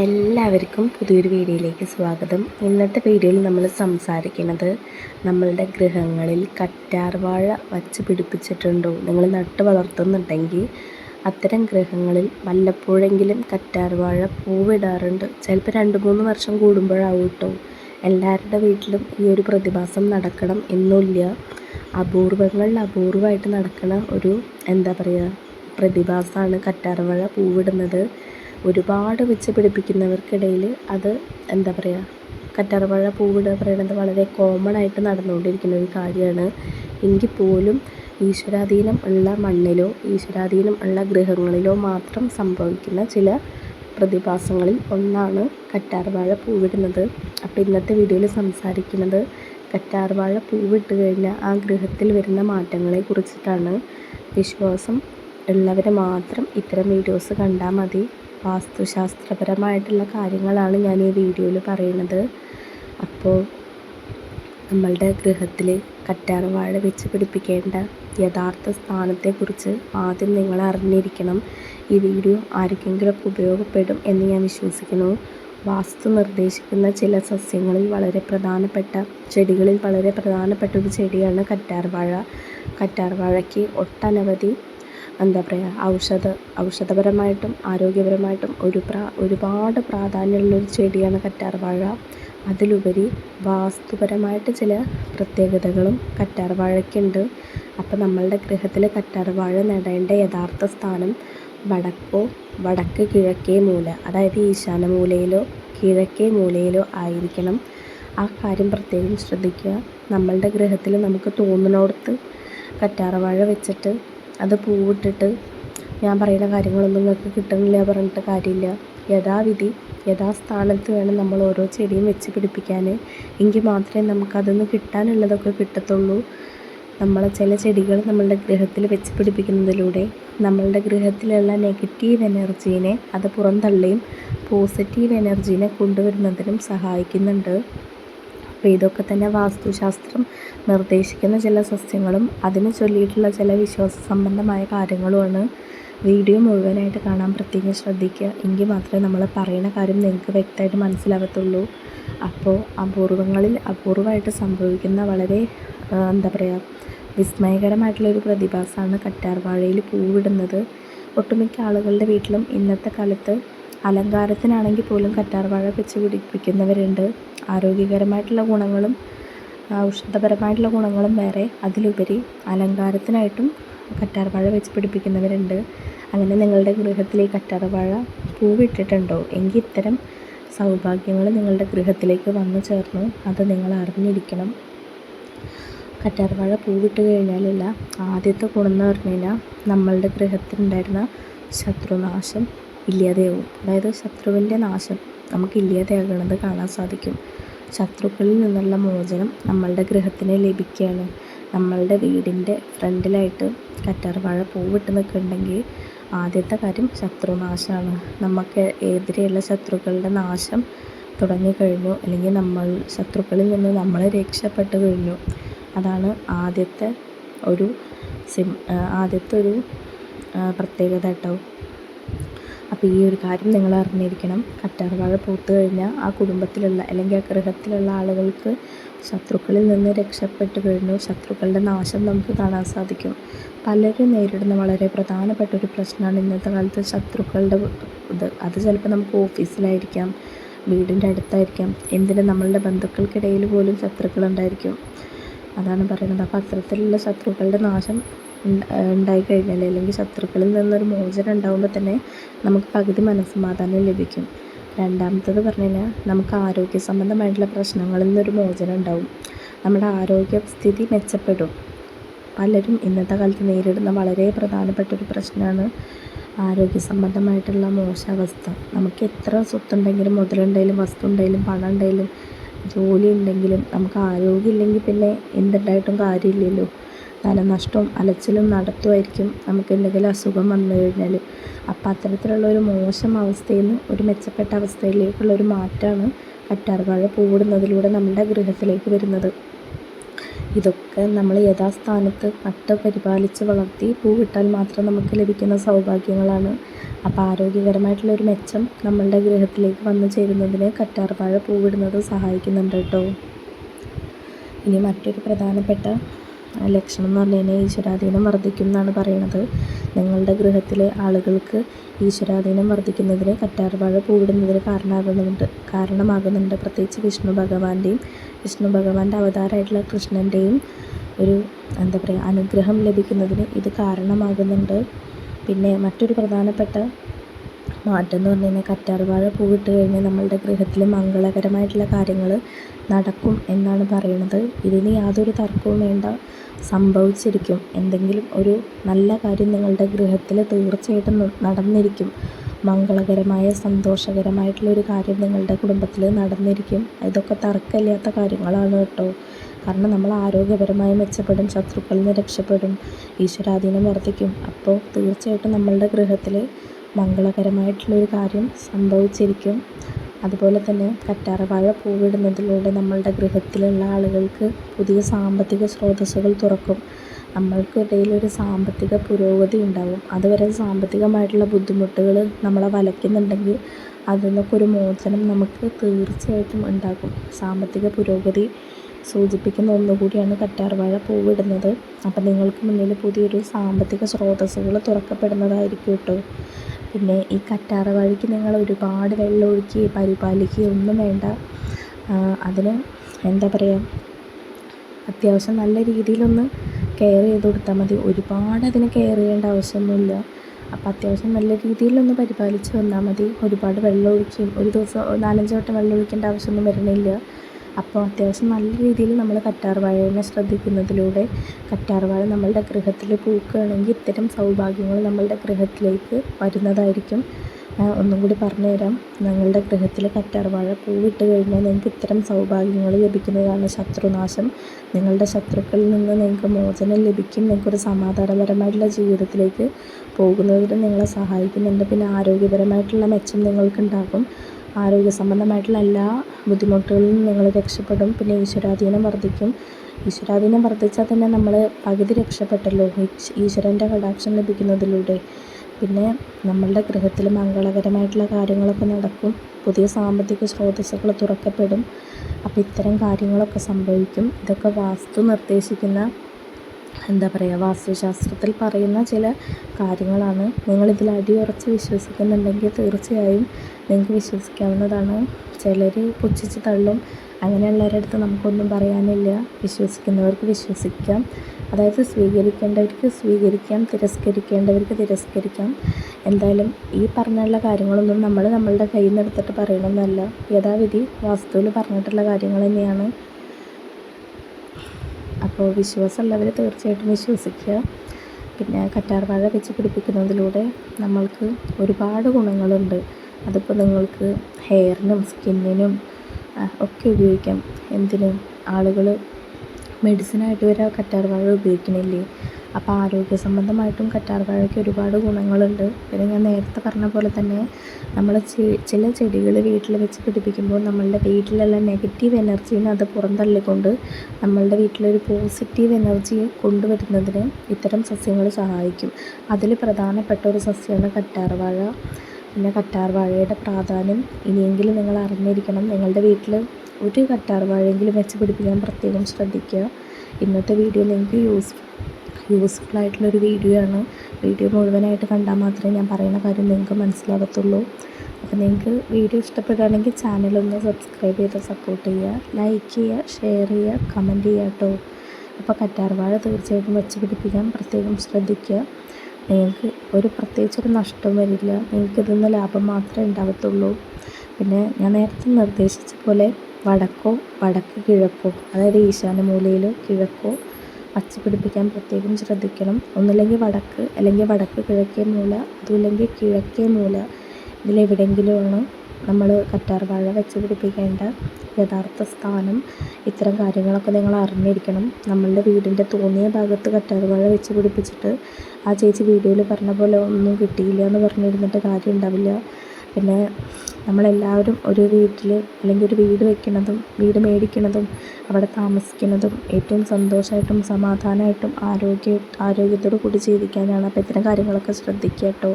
എല്ലാവർക്കും പുതിയൊരു വീഡിയോയിലേക്ക് സ്വാഗതം. ഇന്നത്തെ വീഡിയോയിൽ നമ്മൾ സംസാരിക്കുന്നത് നമ്മളുടെ ഗൃഹങ്ങളിൽ കറ്റാർവാഴ വച്ച് പിടിപ്പിച്ചിട്ടുണ്ടോ? നിങ്ങൾ നട്ട് വളർത്തുന്നുണ്ടെങ്കിൽ അത്തരം ഗൃഹങ്ങളിൽ വല്ലപ്പോഴെങ്കിലും കറ്റാർവാഴ പൂവിടാറുണ്ട്. ചിലപ്പോൾ രണ്ട് മൂന്ന് വർഷം കൂടുമ്പോഴാവും കേട്ടോ. എല്ലാവരുടെ വീട്ടിലും ഈ ഒരു പ്രതിഭാസം നടക്കണം എന്നില്ല. അപൂർവങ്ങളിൽ അപൂർവമായിട്ട് നടക്കണ ഒരു എന്താ പറയുക പ്രതിഭാസമാണ് കറ്റാർവാഴ പൂവിടുന്നത്. ഒരുപാട് വെച്ച് പിടിപ്പിക്കുന്നവർക്കിടയിൽ അത് എന്താ പറയുക കറ്റാർവാഴ പൂവിടുക പറയുന്നത് വളരെ കോമൺ ആയിട്ട് നടന്നുകൊണ്ടിരിക്കുന്ന ഒരു കാര്യമാണ്. എങ്കിൽ പോലും ഈശ്വരാധീനം ഉള്ള മണ്ണിലോ ഈശ്വരാധീനം ഉള്ള ഗ്രഹങ്ങളിലോ മാത്രം സംഭവിക്കുന്ന ചില പ്രതിഭാസങ്ങളിൽ ഒന്നാണ് കറ്റാർവാഴ പൂവിടുന്നത്. അപ്പോൾ ഇന്നത്തെ വീഡിയോയിൽ സംസാരിക്കുന്നത് കറ്റാർവാഴ പൂവിട്ട് കഴിഞ്ഞാൽ ആ ഗ്രഹത്തിൽ വരുന്ന മാറ്റങ്ങളെ കുറിച്ചിട്ടാണ്. വിശ്വാസം ഉള്ളവർ മാത്രം ഇത്തരം വീഡിയോസ് കണ്ടാൽ മതി. വാസ്തുശാസ്ത്രപരമായിട്ടുള്ള കാര്യങ്ങളാണ് ഞാൻ ഈ വീഡിയോയിൽ പറയുന്നത്. അപ്പോൾ നമ്മളുടെ ഗൃഹത്തിൽ കറ്റാർവാഴ വെച്ച് പിടിപ്പിക്കേണ്ട യഥാർത്ഥ സ്ഥാനത്തെക്കുറിച്ച് ആദ്യം നിങ്ങൾ അറിഞ്ഞിരിക്കണം. ഈ വീഡിയോ ആർക്കെങ്കിലും ഉപയോഗപ്പെടും എന്ന് ഞാൻ വിശ്വസിക്കുന്നു. വാസ്തു നിർദ്ദേശിക്കുന്ന ചില സസ്യങ്ങളിൽ വളരെ പ്രധാനപ്പെട്ട ചെടികളിൽ വളരെ പ്രധാനപ്പെട്ട ഒരു ചെടിയാണ് കറ്റാർവാഴ. കറ്റാർവാഴയ്ക്ക് ഒട്ടനവധി എന്താ പറയുക ഔഷധ ഔഷധപരമായിട്ടും ആരോഗ്യപരമായിട്ടും ഒരു ഒരുപാട് പ്രാധാന്യമുള്ളൊരു ചെടിയാണ് കറ്റാർവാഴ. അതിലുപരി വാസ്തുപരമായിട്ട് ചില പ്രത്യേകതകളും കറ്റാർവാഴയ്ക്കുണ്ട്. അപ്പോൾ നമ്മളുടെ ഗൃഹത്തിൽ കറ്റാർവാഴ നടേണ്ട യഥാർത്ഥ സ്ഥാനം വടക്കോ വടക്ക് കിഴക്കേ മൂല അതായത് ഈശാന മൂലയിലോ കിഴക്കേ മൂലയിലോ ആയിരിക്കണം. ആ കാര്യം പ്രത്യേകം ശ്രദ്ധിക്കുക. നമ്മളുടെ ഗൃഹത്തിൽ നമുക്ക് തോന്നുന്നിടത്ത് കറ്റാർവാഴ വെച്ചിട്ട് അത് പൂവിട്ടിട്ട് ഞാൻ പറയുന്ന കാര്യങ്ങളൊന്നും നിങ്ങൾക്ക് കിട്ടുന്നില്ല പറഞ്ഞിട്ട് കാര്യമില്ല. യഥാവിധി യഥാസ്ഥാനത്ത് വേണം നമ്മൾ ഓരോ ചെടിയും വെച്ച് പിടിപ്പിക്കാൻ. എങ്കിൽ മാത്രമേ നമുക്കതൊന്ന് കിട്ടാനുള്ളതൊക്കെ കിട്ടത്തുള്ളൂ. നമ്മൾ ചില ചെടികൾ നമ്മളുടെ ഗൃഹത്തിൽ വെച്ച് പിടിപ്പിക്കുന്നതിലൂടെ നമ്മളുടെ ഗൃഹത്തിലുള്ള നെഗറ്റീവ് എനർജീനെ അത് പുറന്തള്ളിയും പോസിറ്റീവ് എനർജീനെ കൊണ്ടുവരുന്നതിനും സഹായിക്കുന്നുണ്ട്. അപ്പോൾ ഇതൊക്കെ തന്നെ വാസ്തുശാസ്ത്രം നിർദ്ദേശിക്കുന്ന ചില സസ്യങ്ങളും അതിനെ ചൊല്ലിയിട്ടുള്ള ചില വിശ്വാസ സംബന്ധമായ കാര്യങ്ങളുമാണ്. വീഡിയോ മുഴുവനായിട്ട് കാണാൻ പ്രത്യേകം ശ്രദ്ധിക്കുക. എങ്കിൽ മാത്രമേ നമ്മൾ പറയുന്ന കാര്യം നിങ്ങൾക്ക് വ്യക്തമായിട്ട് മനസ്സിലാകത്തുള്ളൂ അപ്പോൾ അപൂർവങ്ങളിൽ അപൂർവമായിട്ട് സംഭവിക്കുന്ന വളരെ എന്താ പറയുക വിസ്മയകരമായിട്ടുള്ളൊരു പ്രതിഭാസമാണ് കറ്റാർവാഴയിൽ പൂവിടുന്നത്. ഒട്ടുമിക്ക ആളുകളുടെ വീട്ടിലും ഇന്നത്തെ കാലത്ത് അലങ്കാരത്തിനാണെങ്കിൽ പോലും കറ്റാർവാഴ വെച്ച് പിടിപ്പിക്കുന്നവരുണ്ട്. ആരോഗ്യകരമായിട്ടുള്ള ഗുണങ്ങളും ഔഷധപരമായിട്ടുള്ള ഗുണങ്ങളും വേറെ അതിലുപരി അലങ്കാരത്തിനായിട്ടും കറ്റാർവാഴ വെച്ച് പിടിപ്പിക്കുന്നവരുണ്ട്. അങ്ങനെ നിങ്ങളുടെ ഗൃഹത്തിൽ ഈ കറ്റാർവാഴ പൂവിട്ടിട്ടുണ്ടോ? എങ്കിൽ ഇത്തരം സൗഭാഗ്യങ്ങൾ നിങ്ങളുടെ ഗൃഹത്തിലേക്ക് വന്നു ചേർന്നു. അത് നിങ്ങൾ അറിഞ്ഞിരിക്കണം. കറ്റാർവാഴ പൂവിട്ട് കഴിഞ്ഞാലല്ല ആദ്യത്തെ ഗുണം എന്ന് പറഞ്ഞു കഴിഞ്ഞാൽ നമ്മളുടെ ഗൃഹത്തിലുണ്ടായിരുന്ന ശത്രുനാശം ഇല്ലാതെയാവും. അതായത് ശത്രുവിന്റെ നാശം. നമുക്ക് ഇല്ലാതെയാകണത് കാണാൻ സാധിക്കും. ശത്രുക്കളിൽ നിന്നുള്ള മോചനം നമ്മളുടെ ഗൃഹത്തിന് ലഭിക്കുകയാണ്. നമ്മളുടെ വീടിന്റെ ഫ്രണ്ടിലായിട്ട് കറ്റാർവാഴ പൂവിട്ട് നിൽക്കുന്നുണ്ടെങ്കിൽ ആദ്യത്തെ കാര്യം ശത്രുനാശമാണ്. നമുക്ക് എതിരെയുള്ള ശത്രുക്കളുടെ നാശം തുടങ്ങിക്കഴിഞ്ഞു അല്ലെങ്കിൽ നമ്മൾ ശത്രുക്കളിൽ നിന്ന് നമ്മൾ രക്ഷപ്പെട്ട് കഴിഞ്ഞു. അതാണ് ആദ്യത്തെ ഒരു സിം ആദ്യത്തെ ഒരു പ്രത്യേകത കേട്ടോ. അപ്പോൾ ഈ ഒരു കാര്യം നിങ്ങൾ അറിഞ്ഞിരിക്കണം. കറ്റാർവാഴ പൂത്ത് കഴിഞ്ഞാൽ ആ കുടുംബത്തിലുള്ള അല്ലെങ്കിൽ ആ ഗൃഹത്തിലുള്ള ആളുകൾക്ക് ശത്രുക്കളിൽ നിന്ന് രക്ഷപ്പെട്ടു കഴിഞ്ഞു. ശത്രുക്കളുടെ നാശം നമുക്ക് കാണാൻ സാധിക്കും. പലരും നേരിടുന്ന വളരെ പ്രധാനപ്പെട്ട ഒരു പ്രശ്നമാണ് ഇന്നത്തെ കാലത്ത് ശത്രുക്കളുടെ ഇത്. അത് ചിലപ്പോൾ നമുക്ക് ഓഫീസിലായിരിക്കാം വീടിന്റെ അടുത്തായിരിക്കാം. എന്തിന് നമ്മളുടെ ബന്ധുക്കൾക്കിടയിൽ പോലും ശത്രുക്കളുണ്ടായിരിക്കും അതാണ് പറയുന്നത്. അപ്പോൾ അത്തരത്തിലുള്ള ശത്രുക്കളുടെ നാശം ഉണ്ടായിക്കഴിഞ്ഞാൽ അല്ലെങ്കിൽ ശത്രുക്കളിൽ നിന്നൊരു മോചനം ഉണ്ടാകുമ്പോൾ തന്നെ നമുക്ക് പകുതി മനസ്സമാധാനം ലഭിക്കും. രണ്ടാമത്തത് പറഞ്ഞു കഴിഞ്ഞാൽ നമുക്ക് ആരോഗ്യ സംബന്ധമായിട്ടുള്ള പ്രശ്നങ്ങളിൽ നിന്നൊരു മോചനം ഉണ്ടാവും. നമ്മുടെ ആരോഗ്യ സ്ഥിതി മെച്ചപ്പെടും. പലരും ഇന്നത്തെ കാലത്ത് നേരിടുന്ന വളരെ പ്രധാനപ്പെട്ട ഒരു പ്രശ്നമാണ് ആരോഗ്യ സംബന്ധമായിട്ടുള്ള മോശാവസ്ഥ. നമുക്ക് എത്ര സ്വത്തുണ്ടെങ്കിലും മുതലുണ്ടെങ്കിലും വസ്തു ഉണ്ടെങ്കിലും പണം ഉണ്ടെങ്കിലും ജോലി ഉണ്ടെങ്കിലും നമുക്ക് ആരോഗ്യം ഇല്ലെങ്കിൽ പിന്നെ എന്തുണ്ടായിട്ടും കാര്യമില്ലല്ലോ. ധനനഷ്ടവും അലച്ചിലും നടത്തുമായിരിക്കും നമുക്ക് എന്തെങ്കിലും അസുഖം വന്നു കഴിഞ്ഞാൽ അപ്പം അത്തരത്തിലുള്ള ഒരു മോശം അവസ്ഥയിൽ നിന്ന് ഒരു മെച്ചപ്പെട്ട അവസ്ഥയിലേക്കുള്ള ഒരു മാറ്റമാണ് കറ്റാർവാഴ പൂവിടുന്നതിലൂടെ നമ്മുടെ ഗൃഹത്തിലേക്ക് വരുന്നത്. ഇതൊക്കെ നമ്മൾ യഥാസ്ഥാനത്ത് നട്ട് പരിപാലിച്ച് വളർത്തി പൂവിട്ടാൽ മാത്രം നമുക്ക് ലഭിക്കുന്ന സൗഭാഗ്യങ്ങളാണ്. അപ്പോൾ ആരോഗ്യകരമായിട്ടുള്ള ഒരു മെച്ചം നമ്മളുടെ ഗൃഹത്തിലേക്ക് വന്നു ചേരുന്നതിന് കറ്റാർവാഴ പൂവിടുന്നത് സഹായിക്കുന്നുണ്ട് കേട്ടോ. ഇനി മറ്റൊരു പ്രധാനപ്പെട്ട ലക്ഷണം എന്ന് പറഞ്ഞു കഴിഞ്ഞാൽ ഈശ്വരാധീനം വർദ്ധിക്കും എന്നാണ് പറയുന്നത്. നിങ്ങളുടെ ഗൃഹത്തിലെ ആളുകൾക്ക് ഈശ്വരാധീനം വർദ്ധിക്കുന്നതിന് കറ്റാർവാഴ പൂവിടുന്നതിന് കാരണമാകുന്നുണ്ട്. കാരണമാകുന്നുണ്ട്. പ്രത്യേകിച്ച് വിഷ്ണു ഭഗവാന്റെയും വിഷ്ണു ഭഗവാന്റെ അവതാരമായിട്ടുള്ള കൃഷ്ണന്റെയും ഒരു എന്താ പറയുക അനുഗ്രഹം ലഭിക്കുന്നതിന് ഇത് കാരണമാകുന്നുണ്ട്. പിന്നെ മറ്റൊരു പ്രധാനപ്പെട്ട മാറ്റം എന്ന് പറഞ്ഞു കഴിഞ്ഞാൽ കറ്റാർവാഴ പൂവിട്ട് കഴിഞ്ഞാൽ നമ്മളുടെ ഗൃഹത്തിൽ മംഗളകരമായിട്ടുള്ള കാര്യങ്ങൾ നടക്കും എന്നാണ് പറയുന്നത്. ഇതിന് യാതൊരു തർക്കവും വേണ്ട. സംഭവിച്ചിരിക്കും. എന്തെങ്കിലും ഒരു നല്ല കാര്യം നിങ്ങളുടെ ഗൃഹത്തിൽ തീർച്ചയായിട്ടും നടന്നിരിക്കും. മംഗളകരമായ സന്തോഷകരമായിട്ടുള്ള ഒരു കാര്യം നിങ്ങളുടെ കുടുംബത്തിൽ നടന്നിരിക്കും. ഇതൊക്കെ തർക്കമില്ലാത്ത കാര്യങ്ങളാണ് കേട്ടോ. കാരണം നമ്മൾ ആരോഗ്യപരമായി മെച്ചപ്പെടും ശത്രുക്കളിൽ നിന്ന് രക്ഷപ്പെടും ഈശ്വരാധീനം വർദ്ധിക്കും. അപ്പോൾ തീർച്ചയായിട്ടും നമ്മളുടെ ഗൃഹത്തിൽ മംഗളകരമായിട്ടുള്ളൊരു കാര്യം സംഭവിച്ചിരിക്കും. അതുപോലെ തന്നെ കറ്റാർവാഴ പൂവിടുന്നതിലൂടെ നമ്മളുടെ ഗൃഹത്തിലുള്ള ആളുകൾക്ക് പുതിയ സാമ്പത്തിക സ്രോതസ്സുകൾ തുറക്കും. നമ്മൾക്കിടയിലൊരു സാമ്പത്തിക പുരോഗതി ഉണ്ടാകും അതുവരെ സാമ്പത്തികമായിട്ടുള്ള ബുദ്ധിമുട്ടുകൾ നമ്മളെ വലയ്ക്കുന്നുണ്ടെങ്കിൽ അതിൽ നിന്നൊക്കെ ഒരു മോചനം നമുക്ക് തീർച്ചയായിട്ടും ഉണ്ടാകും. സാമ്പത്തിക പുരോഗതി സൂചിപ്പിക്കുന്ന ഒന്നുകൂടിയാണ് കറ്റാർവാഴ പൂവിടുന്നത്. അപ്പം നിങ്ങൾക്ക് മുന്നിൽ പുതിയൊരു സാമ്പത്തിക സ്രോതസ്സുകൾ തുറക്കപ്പെടുന്നതായിരിക്കും കേട്ടോ പിന്നെ ഈ കറ്റാർവാഴയ്ക്ക് നിങ്ങൾ ഒരുപാട് വെള്ളം ഒഴിക്കുകയോ പരിപാലിക്കുകയോ ഒന്നും വേണ്ട. അതിന് എന്താ പറയുക അത്യാവശ്യം നല്ല രീതിയിലൊന്ന് കെയർ ചെയ്ത് കൊടുത്താൽ മതി. ഒരുപാട് അതിനെ കെയർ ചെയ്യേണ്ട ആവശ്യമൊന്നുമില്ല. അപ്പോൾ അത്യാവശ്യം നല്ല രീതിയിലൊന്ന് പരിപാലിച്ച് വന്നാൽ മതി. ഒരുപാട് വെള്ളം ഒഴിക്കുകയും ഒരു ദിവസം നാലഞ്ച് വട്ടം വെള്ളം ഒഴിക്കേണ്ട ആവശ്യമൊന്നും വരുന്നില്ല അപ്പോൾ അത്യാവശ്യം നല്ല രീതിയിൽ നമ്മൾ കറ്റാർവാഴേനെ ശ്രദ്ധിക്കുന്നതിലൂടെ കറ്റാർവാഴ നമ്മളുടെ ഗൃഹത്തിൽ പൂക്കുകയാണെങ്കിൽ ഇത്തരം സൗഭാഗ്യങ്ങൾ നമ്മളുടെ ഗൃഹത്തിലേക്ക് വരുന്നതായിരിക്കും. ഒന്നും കൂടി പറഞ്ഞു തരാം. നിങ്ങളുടെ ഗൃഹത്തിൽ കറ്റാർവാഴ പൂവിട്ട് കഴിഞ്ഞാൽ നിങ്ങൾക്ക് ഇത്തരം സൗഭാഗ്യങ്ങൾ ലഭിക്കുന്നതാണ് ശത്രുനാശം. നിങ്ങളുടെ ശത്രുക്കളിൽ നിന്ന് നിങ്ങൾക്ക് മോചനം ലഭിക്കും. നിങ്ങൾക്കൊരു സമാധാനപരമായിട്ടുള്ള ജീവിതത്തിലേക്ക് പോകുന്നതിന് നിങ്ങളെ സഹായിക്കുന്നുണ്ട് പിന്നെ ആരോഗ്യപരമായിട്ടുള്ള മെച്ചം നിങ്ങൾക്കുണ്ടാകും. ആരോഗ്യ സംബന്ധമായിട്ടുള്ള എല്ലാ ബുദ്ധിമുട്ടുകളിൽ നിന്നും നിങ്ങൾ രക്ഷപ്പെടും. പിന്നെ ഈശ്വരാധീനം വർദ്ധിക്കും. ഈശ്വരാധീനം വർദ്ധിച്ചാൽ തന്നെ നമ്മൾ പകുതി രക്ഷപ്പെട്ടല്ലോ. ഈശ്വരന്റെ കടാക്ഷം ലഭിക്കുന്നതിലൂടെ. പിന്നെ നമ്മളുടെ ഗൃഹത്തിൽ മംഗളകരമായിട്ടുള്ള കാര്യങ്ങളൊക്കെ നടക്കും. പുതിയ സാമ്പത്തിക സ്രോതസ്സുകൾ തുറക്കപ്പെടും. അപ്പോൾ ഇത്തരം കാര്യങ്ങളൊക്കെ സംഭവിക്കും. ഇതൊക്കെ വാസ്തു നിർദ്ദേശിക്കുന്ന എന്താ പറയുക വാസ്തുശാസ്ത്രത്തിൽ പറയുന്ന ചില കാര്യങ്ങളാണ്. നിങ്ങളിതിൽ അടിയുറച്ച് വിശ്വസിക്കുന്നുണ്ടെങ്കിൽ തീർച്ചയായും നിങ്ങൾക്ക് വിശ്വസിക്കാവുന്നതാണ്. ചിലർ പുച്ഛിച്ച് തള്ളും. അങ്ങനെയുള്ളവരുടെ അടുത്ത് നമുക്കൊന്നും പറയാനില്ല. വിശ്വസിക്കുന്നവർക്ക് വിശ്വസിക്കാം. അതായത് സ്വീകരിക്കേണ്ടവർക്ക് സ്വീകരിക്കാം. തിരസ്കരിക്കേണ്ടവർക്ക് തിരസ്കരിക്കാം. എന്തായാലും ഈ പറഞ്ഞുള്ള കാര്യങ്ങളൊന്നും നമ്മൾ നമ്മളുടെ കയ്യിൽ നിന്ന് എടുത്തിട്ട് പറയണമെന്നല്ല യഥാവിധി വാസ്തുവിൽ പറഞ്ഞിട്ടുള്ള കാര്യങ്ങൾ തന്നെയാണ്. അപ്പോൾ വിശ്വാസമുള്ളവർ തീർച്ചയായിട്ടും വിശ്വസിക്കുക. പിന്നെ കറ്റാർവാഴ വെച്ച് പിടിപ്പിക്കുന്നതിലൂടെ നമ്മൾക്ക് ഒരുപാട് ഗുണങ്ങളുണ്ട്. അതിപ്പോൾ നിങ്ങൾക്ക് ഹെയറിനും സ്കിന്നിനും ഒക്കെ ഉപയോഗിക്കാം. എന്തിനും? ആളുകൾ മെഡിസിനായിട്ട് വരെ കറ്റാർവാഴ ഉപയോഗിക്കണില്ലേ? അപ്പോൾ ആരോഗ്യ സംബന്ധമായിട്ടും കറ്റാർവാഴയ്ക്ക് ഒരുപാട് ഗുണങ്ങളുണ്ട്. പിന്നെ ഞാൻ നേരത്തെ പറഞ്ഞ പോലെ തന്നെ നമ്മൾ ചില ചെടികൾ വീട്ടിൽ വെച്ച് പിടിപ്പിക്കുമ്പോൾ നമ്മളുടെ വീട്ടിലുള്ള നെഗറ്റീവ് എനർജീനെ അത് പുറന്തള്ളിക്കൊണ്ട് നമ്മളുടെ വീട്ടിലൊരു പോസിറ്റീവ് എനർജി കൊണ്ടുവരുന്നതിന് ഇത്തരം സസ്യങ്ങൾ സഹായിക്കും. അതിൽ പ്രധാനപ്പെട്ട ഒരു സസ്യമാണ് കറ്റാർവാഴ പിന്നെ കറ്റാർവാഴയുടെ പ്രാധാന്യം ഇനിയെങ്കിലും നിങ്ങൾ അറിഞ്ഞിരിക്കണം. നിങ്ങളുടെ വീട്ടിൽ ഒരു കറ്റാർവാഴയെങ്കിലും വെച്ച് പിടിപ്പിക്കാൻ പ്രത്യേകം ശ്രദ്ധിക്കുക. ഇന്നത്തെ വീഡിയോ നിങ്ങൾക്ക് യൂസ് യൂസ്ഫുൾ ആയിട്ടുള്ളൊരു വീഡിയോ ആണ്. വീഡിയോ മുഴുവനായിട്ട് കണ്ടാൽ മാത്രമേ ഞാൻ പറയുന്ന കാര്യം നിങ്ങൾക്ക് മനസ്സിലാകത്തുള്ളൂ അപ്പോൾ നിങ്ങൾക്ക് വീഡിയോ ഇഷ്ടപ്പെടുകയാണെങ്കിൽ ചാനലൊന്ന് സബ്സ്ക്രൈബ് ചെയ്ത് സപ്പോർട്ട് ചെയ്യുക. ലൈക്ക് ചെയ്യുക ഷെയർ ചെയ്യുക കമന്റ് ചെയ്യുക കേട്ടോ. അപ്പോൾ കറ്റാർവാഴ തീർച്ചയായിട്ടും വെച്ച് പിടിപ്പിക്കാൻ പ്രത്യേകം ശ്രദ്ധിക്കുക. നിങ്ങൾക്ക് ഒരു പ്രത്യേകിച്ച് ഒരു നഷ്ടം വരില്ല. നിങ്ങൾക്ക് ഇതിൽ നിന്ന് ലാഭം മാത്രമേ ഉണ്ടാകത്തുള്ളൂ പിന്നെ ഞാൻ നേരത്തെ നിർദ്ദേശിച്ച പോലെ വടക്കോ വടക്ക് കിഴക്കോ അതായത് ഈശാന മൂലയിലോ കിഴക്കോ വച്ച് പിടിപ്പിക്കാൻ പ്രത്യേകം ശ്രദ്ധിക്കണം. ഒന്നില്ലെങ്കിൽ വടക്ക് അല്ലെങ്കിൽ വടക്ക് കിഴക്കേ മൂല അതുമില്ലെങ്കിൽ കിഴക്കേ മൂല. ഇതിലെവിടെയെങ്കിലുമാണ് നമ്മൾ കറ്റാർ വാഴ വെച്ച് പിടിപ്പിക്കേണ്ട യഥാർത്ഥ സ്ഥാനം ഇത്തരം കാര്യങ്ങളൊക്കെ നിങ്ങൾ അറിഞ്ഞിരിക്കണം. നമ്മളുടെ വീടിന്റെ തോന്നിയ ഭാഗത്ത് കറ്റാർ വാഴ വെച്ച് പിടിപ്പിച്ചിട്ട് ആ ചേച്ചി വീഡിയോയിൽ പറഞ്ഞ പോലെ ഒന്നും കിട്ടിയില്ല എന്ന് പറഞ്ഞിരുന്നിട്ട് കാര്യം ഉണ്ടാവില്ല. പിന്നെ നമ്മളെല്ലാവരും ഒരു വീട്ടിൽ അല്ലെങ്കിൽ ഒരു വീട് വെക്കുന്നതും വീട് മേടിക്കുന്നതും അവിടെ താമസിക്കുന്നതും ഏറ്റവും സന്തോഷമായിട്ടും സമാധാനമായിട്ടും ആരോഗ്യ ആരോഗ്യത്തോടു കൂടി ജീവിക്കാനാണ്. അപ്പോൾ ഇത്തരം കാര്യങ്ങളൊക്കെ ശ്രദ്ധിക്കുക കേട്ടോ.